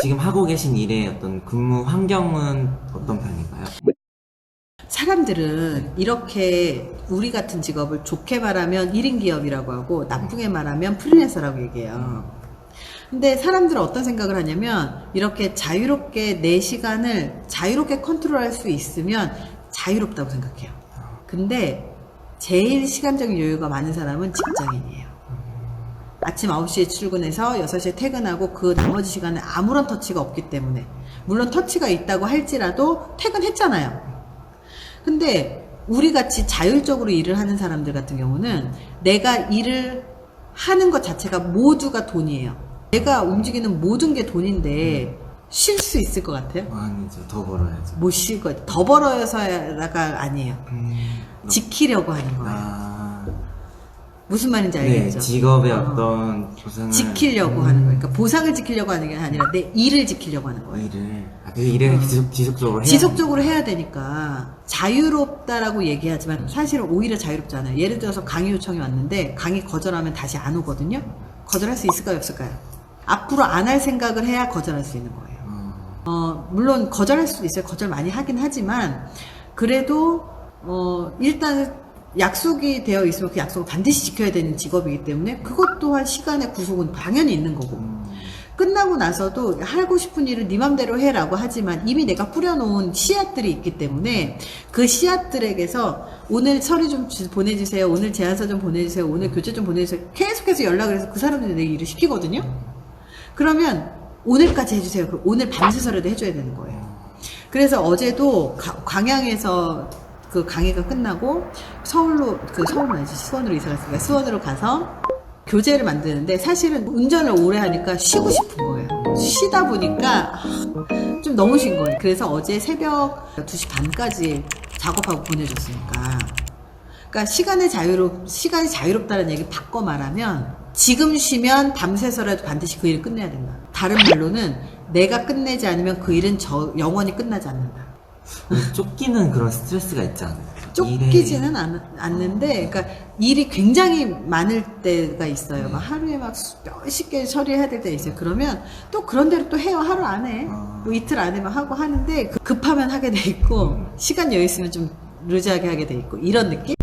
지금 하고 계신 일의 어떤 근무 환경은 어떤 편인가요? 사람들은 이렇게 우리 같은 직업을 좋게 말하면 1인 기업이라고 하고 나쁘게 말하면 프리랜서라고 얘기해요. 근데 사람들은 어떤 생각을 하냐면 이렇게 자유롭게 내 시간을 자유롭게 컨트롤할 수 있으면 자유롭다고 생각해요. 근데 제일 시간적인 여유가 많은 사람은 직장인이에요. 아침 9시에 출근해서 6시에 퇴근하고 그 나머지 시간에 아무런 터치가 없기 때문에 물론 터치가 있다고 할지라도 퇴근했잖아요. 근데 우리 같이 자율적으로 일을 하는 사람들 같은 경우는 내가 일을 하는 것 자체가 모두가 돈이에요. 내가 움직이는 모든 게 돈인데 쉴 수 있을 것 같아요? 아니죠. 더 벌어야죠. 못 쉴 거예요. 더 벌어서가 아니에요. 음, 지키려고 하는 거예요. 아, 무슨 말인지 네, 알겠죠? 직업의 어. 어떤 보상을 지키려고 음, 하는 거예요. 그러니까 보상을 지키려고 하는 게 아니라 내 일을 지키려고 하는 거예요. 일을 아, 그 일을 지속, 지속적으로 해야 지속적으로 해야 되니까 자유롭다라고 얘기하지만 사실은 오히려 자유롭잖아요. 예를 들어서 강의 요청이 왔는데 강의 거절하면 다시 안 오거든요. 거절할 수 있을까요, 없을까요? 앞으로 안 할 생각을 해야 거절할 수 있는 거예요. 어, 어, 물론 거절할 수도 있어요. 거절 많이 하긴 하지만 그래도 어, 일단 약속이 되어 있으면 그 약속을 반드시 지켜야 되는 직업이기 때문에 그것 또한 시간의 구속은 당연히 있는 거고 음, 끝나고 나서도 하고 싶은 일을 네 맘대로 해라고 하지만 이미 내가 뿌려놓은 씨앗들이 있기 때문에 그 씨앗들에게서 오늘 서류 좀 주- 보내주세요. 오늘 제안서 좀 보내주세요. 오늘 교재 좀 보내주세요. 계속해서 연락을 해서 그 사람들이 내 일을 시키거든요. 그러면 오늘까지 해주세요. 그럼 오늘 밤새서라도 해줘야 되는 거예요. 그래서 어제도 가- 광양에서 그 강의가 끝나고 서울로 그 서울 아니지 수원으로 이사 갔으니까 수원으로 가서 교재를 만드는데 사실은 운전을 오래 하니까 쉬고 싶은 거예요. 쉬다 보니까 좀 너무 쉰 거예요. 그래서 어제 새벽 2시 반까지 작업하고 보내줬으니까. 그러니까 시간의 자유롭 시간이 자유롭다는 얘기 바꿔 말하면 지금 쉬면 밤새서라도 반드시 그 일을 끝내야 된다. 다른 말로는 내가 끝내지 않으면 그 일은 저 영원히 끝나지 않는다. 쫓기는 그런 스트레스가 있지 않나요? 쫓기지는 않, 않는데, 그러니까 일이 굉장히 많을 때가 있어요. 막 하루에 막 수- 몇십 개 처리해야 될때 있어요. 그러면 또 그런 대로 또 해요. 하루 안에. 아. 뭐 이틀 안에만 하고 하는데, 그- 급하면 하게 돼 있고, 시간 여유 있으면 좀 루즈하게 하게 돼 있고, 이런 느낌?